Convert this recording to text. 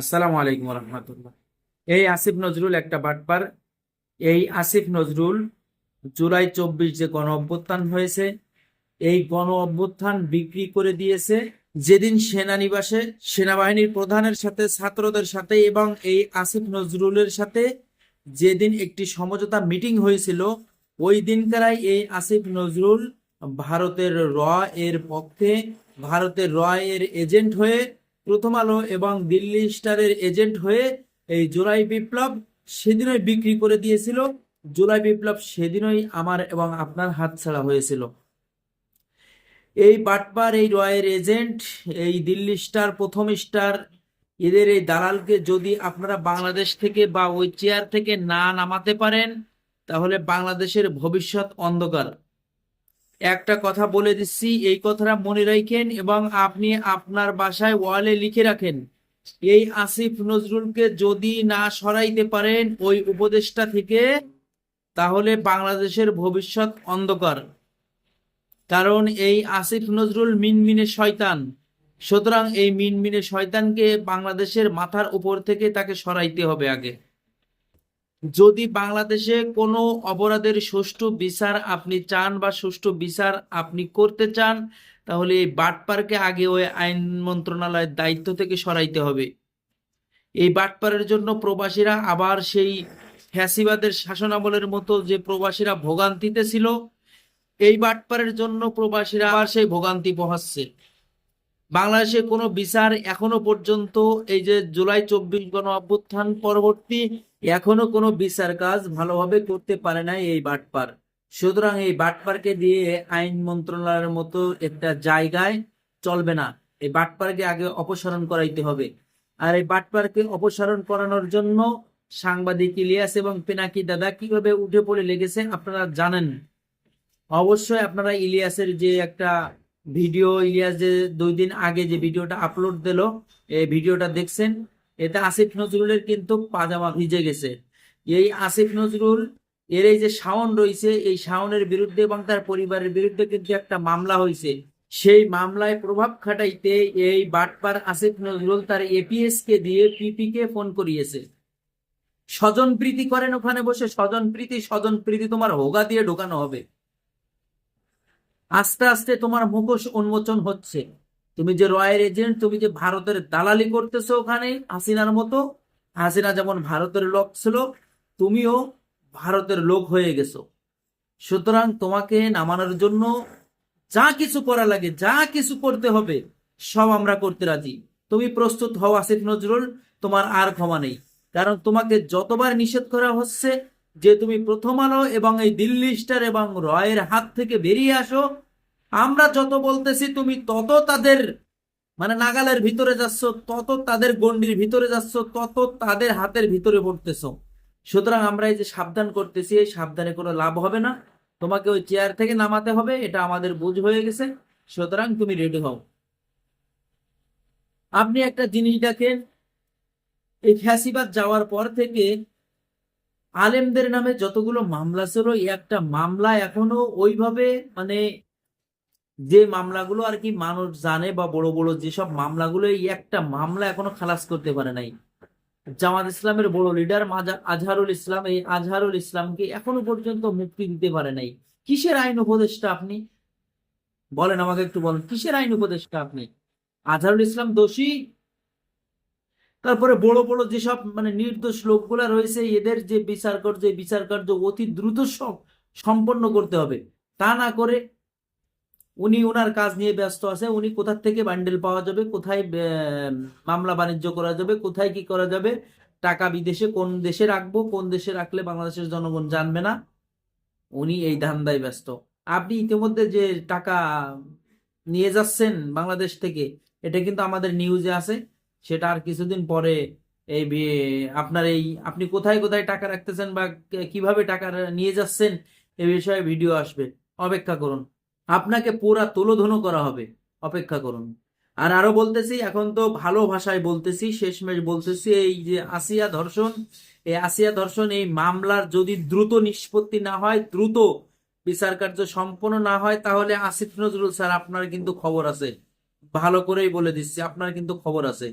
আসসালামু আলাইকুম রহমতুল্লাহ এই আসিফ নজরুল একটা বাটপার। এই আসিফ নজরুল জুলাই চব্বিশ যে গণ অভ্যুত্থান হয়েছে, এই গণ অভ্যুত্থান বিক্রি করে দিয়েছে যেদিন সেনানিবাসে সেনাবাহিনীর প্রধানের সাথে, ছাত্রদের সাথে এবং এই আসিফ নজরুলের সাথে যেদিন একটি সমঝোতা মিটিং হয়েছিল, ওই দিনকারাই এই আসিফ নজরুল ভারতের র এর পক্ষে, ভারতের র এর এজেন্ট হয়ে প্রথম আলো এবং দিল্লি স্টারের এজেন্ট হয়ে এই জুলাই বিপ্লব সেদিনই বিক্রি করে দিয়েছিল। জুলাই বিপ্লব সেদিনই আমার এবং আপনার হাতছাড়া হয়েছিল। এই বাটপার, এই রয়ের এজেন্ট, এই দিল্লি স্টার, প্রথম স্টার, এদের এই দালালকে যদি আপনারা বাংলাদেশ থেকে বা ওই চেয়ার থেকে না নামাতে পারেন, তাহলে বাংলাদেশের ভবিষ্যৎ অন্ধকার। একটা কথা বলে দিচ্ছি, এই কথাটা মনে রাখেন এবং আপনি আপনার বাসায় ওয়ালে লিখে রাখেন। এই আসিফ নজরুলকে যদি না সরাইতে পারেন ওই উপদেশটা থেকে, তাহলে বাংলাদেশের ভবিষ্যৎ অন্ধকার। কারণ এই আসিফ নজরুল মিনমিনে শয়তান। সুতরাং এই মিনমিনে শয়তানকে বাংলাদেশের মাথার উপর থেকে তাকে সরাইতে হবে আগে। যদি বাংলাদেশে কোনো অপরাধের সুষ্ঠু বিচার আপনি চান বা সুষ্ঠু বিচার আপনি করতে চান, তাহলে এই বাটপারকে আগে ওই আইন মন্ত্রণালয়ের দায়িত্ব থেকে সরাইতে হবে। এই বাটপারের জন্য প্রবাসীরা আবার সেই ফ্যাসিবাদের শাসনামলের মতো যে প্রবাসীরা ভোগান্তিতে ছিল, এই বাটপারের জন্য প্রবাসীরা আবার সেই ভোগান্তি পোহাচ্ছে। বাংলাদেশে কোনো বিচার এখনও পর্যন্ত এই যে জুলাই চব্বিশ গণ অভ্যুত্থান পরবর্তী এখনও কোনো বিচার কাজ ভালোভাবে করতে পারে নাই এই বাটপার। সুতরাং এই বাটপারকে দিয়ে আইন মন্ত্রণালয়ের মতো একটা জায়গায় চলবে না। এই বাটপারকে আগে অপসারণ করাইতে হবে। আর এই বাটপারকে অপসারণ করানোর জন্য সাংবাদিক ইলিয়াস এবং পেনাকি দাদা কীভাবে উঠে পড়ে লেগেছে আপনারা জানেন? অবশ্যই আপনারা ইলিয়াসের যে একটা ভিডিও, ইলিয়াস যে দুই দিন আগে যে ভিডিওটা আপলোড দিল, এই ভিডিওটা দেখছেন। এতে আসিফ নজরুলের কিন্তু পাজামা ভিজে গেছে। এই আসিফ নজরুল, এর এই যে শাওন রয়েছে, এই শাওনের বিরুদ্ধে এবং তার পরিবারের বিরুদ্ধে কিন্তু একটা মামলা হয়েছে। সেই মামলায় প্রভাব খাটাইতে এই বাটপার আসিফ নজরুল তার এপিএস কে দিয়ে পিপি কে ফোন করিয়েছে। স্বজন প্রীতি করেন ওখানে বসে, স্বজন প্রীতি স্বজন প্রীতি তোমার হোগা দিয়ে ঢোকানো হবে। আস্তে আস্তে তোমার মুখোশ উন্মোচন হচ্ছে। তুমি যে রয়্যাল এজেন্ট, তুমি যে ভারতের দালালি করতেছো ওখানে, হাসিনার মতো, হাসিনা যেমন ভারতের লোক ছিল, তুমিও ভারতের লোক হয়ে গেছো। সুতরাং তোমাকে নামানোর জন্য যা কিছু করা লাগে, যা কিছু করতে হবে, সব আমরা করতে রাজি। তুমি প্রস্তুত হও আসিফ নজরুল, তোমার আর ক্ষমা নেই। কারণ তোমাকে যতবার নিষেধ করা হচ্ছে যে তুমি প্রথম আলো এবং এই দিল্লি স্টার এবং রয়ের হাত থেকে বেরিয়ে আসো আমরা যত বলতেছি, তুমি তত তাদের মানে নাগালের ভিতরে যাচ্ছ, তত তাদের গন্ডির ভিতরে যাচ্ছ, তত তাদের হাতের ভিতরে পড়তেছ। সুতরাং আমরা এই যে সাবধান করতেছি, এই সাবধানে কোনো লাভ হবে না। তোমাকে ওই চেয়ার থেকে নামাতে হবে, এটা আমাদের বুঝ হয়ে গেছে। সুতরাং তুমি রেডি হও। আপনি একটা জিনিস দেখেন, এই ফ্যাসিবাদ যাওয়ার পর থেকে আলেমদের নামে যতগুলো মামলা ছিল একটা মামলা এখনও ওইভাবে মানে যে মামলাগুলো আর কি মানুষ জানে বা বড় বড় যেসব মামলাগুলো, এই একটা মামলা এখনও খালাস করতে পারে নাই। জামাত ইসলামের বড় লিডার আজহারুল ইসলাম, এই আজহারুল ইসলামকে এখনও পর্যন্ত মুক্তি দিতে পারে নাই। কিসের আইন উপদেষ্টা আপনি? বলেন আমাকে একটু বলেন, কিসের আইন উপদেষ্টা আপনি? আজহারুল ইসলাম দোষী? তারপরে বড় বড় যেসব মানে নির্দোষ লোকগুলা রয়েছে, এদের যে বিচার কার্য বিচার কার্য অতি দ্রুত সম্পন্ন করতে হবে। তা না করে উনি ওনার কাজ নিয়ে ব্যস্ত আছে, উনি কোথার থেকে বান্ডেল পাওয়া যাবে, কোথায় মামলা বাণিজ্য করা যাবে, কোথায় কি করা যাবে, টাকা বিদেশে কোন দেশে রাখব, কোন দেশে রাখলে বাংলাদেশের জনগণ জানবে না, উনি এই ধান্দায় ব্যস্ত। আপনি ইতিমধ্যে যে টাকা নিয়ে যাচ্ছেন বাংলাদেশ থেকে, এটা কিন্তু আমাদের নিউজে আছে, সেটা আর কিছুদিন পরে এই আপনার এই, আপনি কোথায় কোথায় টাকা রাখতেছেন বা কীভাবে টাকা নিয়ে যাচ্ছেন, এ বিষয়ে ভিডিও আসবে, অপেক্ষা করুন। আপনাকে পুরা তুলোধনো করা হবে। অপেক্ষা করুন। আর আরও বলতেছি, এখন তো ভালো ভাষায় বলতেছি, শেষমেশ বলতেছি, এই যে আসিয়া ধর্ষণ, এই আসিয়া ধর্ষণ, এই মামলার যদি দ্রুত নিষ্পত্তি না হয়, দ্রুত বিচার কার্য সম্পন্ন না হয়, তাহলে আসিফ নজরুল স্যার, আপনার কিন্তু খবর আছে। ভালো করেই বলে দিচ্ছি, আপনার কিন্তু খবর আছে।